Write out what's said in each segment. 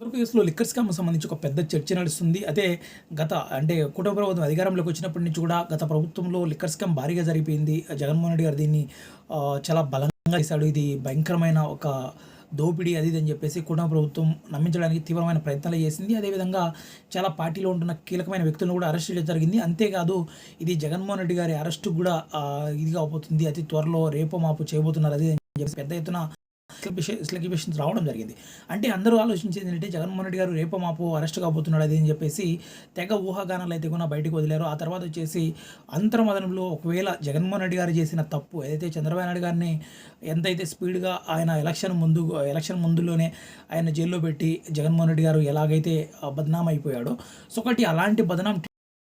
ఆంధ్రప్రదేశ్లో liquor scam సంబంధించి ఒక పెద్ద చర్చ నడుస్తుంది. అదే గత అంటే కుటుంబ ప్రభుత్వం అధికారంలోకి వచ్చినప్పటి నుంచి కూడా గత ప్రభుత్వంలో లిక్కర్ స్కామ్ భారీగా జరిగిపోయింది. జగన్మోహన్ రెడ్డి గారు దీన్ని చాలా బలంగా చేశాడు. ఇది భయంకరమైన ఒక దోపిడీ అది ఇది అని చెప్పేసి కుటుంబ ప్రభుత్వం నమ్మించడానికి తీవ్రమైన ప్రయత్నాలు చేసింది. అదేవిధంగా చాలా పార్టీలో ఉంటున్న కీలకమైన వ్యక్తులను కూడా అరెస్ట్ చేయడం జరిగింది. అంతేకాదు ఇది జగన్మోహన్ రెడ్డి గారి అరెస్టు కూడా ఇది ఇదిగా అతి త్వరలో రేపో మాపు చేయబోతున్నారు అది అని చెప్పి పెద్ద ఎత్తున స్లెగిబేషన్స్ రావడం జరిగింది. అంటే అందరూ ఆలోచించేది ఏంటంటే జగన్మోహన్ రెడ్డి గారు రేపో మాపు అరెస్ట్ కాబోతున్నాడు అది అని చెప్పేసి తెగ ఊహాగానాలు అయితే కూడా బయటకు వదిలారు. ఆ తర్వాత వచ్చేసి అంతర్మదనంలో ఒకవేళ జగన్మోహన్ రెడ్డి గారు చేసిన తప్పు ఏదైతే చంద్రబాబు నాయుడు గారిని ఎంతైతే స్పీడ్గా ఆయన ఎలక్షన్ ముందు ఎలక్షన్ ముందులోనే ఆయన జైల్లో పెట్టి జగన్మోహన్ రెడ్డి గారు ఎలాగైతే బదనాం అయిపోయాడో సో ఒకటి అలాంటి బదనాం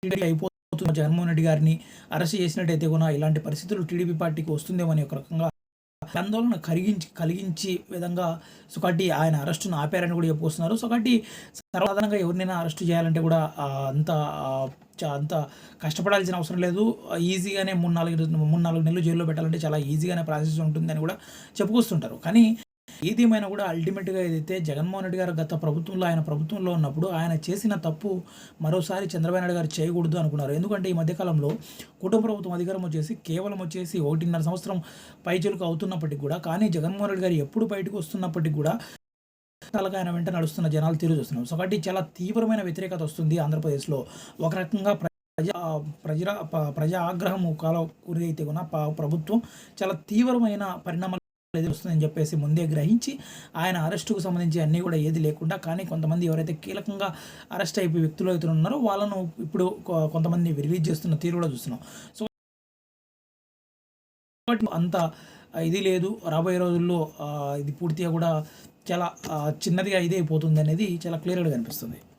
టీడీపీ అయిపోతున్న జగన్మోహన్ రెడ్డి గారిని అరెస్ట్ చేసినట్టయితే కూడా ఇలాంటి పరిస్థితులు టీడీపీ పార్టీకి వస్తుందేమో అని ఒక రకంగా ఆందోళన కలిగించి కలిగించి విధంగా సుకటి ఆయన అరెస్టును ఆపారని కూడా చెప్పుకొస్తున్నారు. సుకటి సర్వసాధారణంగా ఎవరినైనా అరెస్ట్ చేయాలంటే కూడా అంత అంత కష్టపడాల్సిన అవసరం లేదు. ఈజీగానే మూడు నాలుగు మూడు నాలుగు నెలలు జైల్లో పెట్టాలంటే చాలా ఈజీగానే ప్రాసెస్ ఉంటుందని కూడా చెప్పుకొస్తుంటారు. కానీ ఏదేమైనా కూడా అల్టిమేట్గా ఏదైతే జగన్మోహన్ రెడ్డి గారు గత ప్రభుత్వంలో ఆయన ప్రభుత్వంలో ఉన్నప్పుడు ఆయన చేసిన తప్పు మరోసారి చంద్రబాబు నాయుడు గారు చేయకూడదు అనుకున్నారు. ఎందుకంటే ఈ మధ్యకాలంలో కుటుంబ ప్రభుత్వం అధికారం వచ్చేసి కేవలం వచ్చేసి ఒకటిన్నర సంవత్సరం పైచలుకు అవుతున్నప్పటికీ కూడా కానీ జగన్మోహన్ రెడ్డి గారు ఎప్పుడు బయటకు వస్తున్నప్పటికీ కూడా ఆయన వెంట నడుస్తున్న జనాలు తీరు చూస్తున్నాం. సో కాబట్టి చాలా తీవ్రమైన వ్యతిరేకత వస్తుంది ఆంధ్రప్రదేశ్లో. ఒక రకంగా ప్రజా ప్రజా ప్రజా ఆగ్రహం కాల గురి అయితే కూడా ప్రభుత్వం చాలా తీవ్రమైన పరిణామాలు వస్తుందని చెప్పేసి ముందే గ్రహించి ఆయన అరెస్టుకు సంబంధించి అన్నీ కూడా ఏది లేకుండా కానీ కొంతమంది ఎవరైతే కీలకంగా అరెస్ట్ అయిపోయి వ్యక్తులు అయితే ఉన్నారో వాళ్ళను ఇప్పుడు కొంతమంది రిలీజ్ చేస్తున్న తీరు కూడా చూస్తున్నాం. సో అంత ఇది లేదు. రాబోయే రోజుల్లో ఇది పూర్తిగా కూడా చాలా చిన్నదిగా ఇదే అయిపోతుంది అనేది చాలా క్లియర్గా కనిపిస్తుంది.